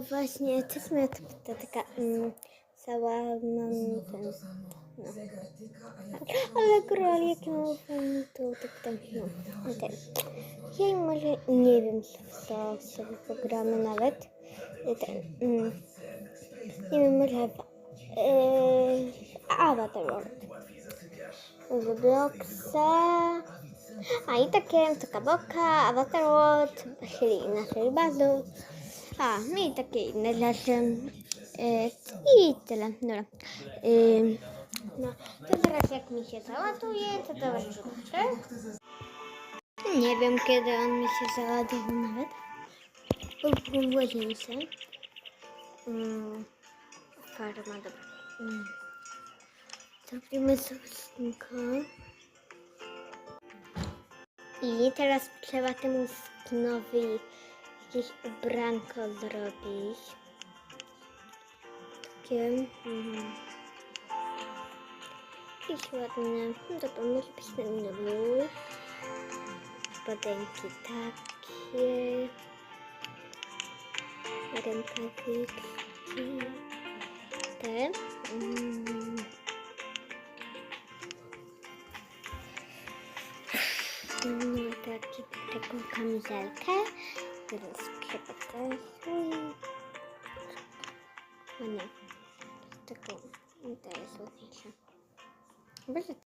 No właśnie, też to, to taka mm, cała mam ten, no. Ale król jaki ma fajny tu, tak tam, no, okej. Ja może nie wiem, co, sobie pogramy nawet. Ten, mm, nie wiem, może yy, Avatar World. Robloxa. A i takie taka boka, Avatar World, czyli inaczej bazu. A, no takie inne rzeczy. Yy, I tyle. Dobra. Yy, no, to teraz jak mi się załaduje, to to was. Nie wiem kiedy on mi się załaduje nawet. W- W łazience. Mm, farma, dobra. Mm. Zrobimy sobie. I teraz trzeba temu skinowi jakieś ubranko zrobić. Takie. Mhm. Jakieś ładne. No dobra, może być ten nóż. Spodenki takie. Rękawiczki. Te. Mm. No taki, taką kamizelkę. Teraz trzeba też. O nie. Taką. To jest ładniejsze. Może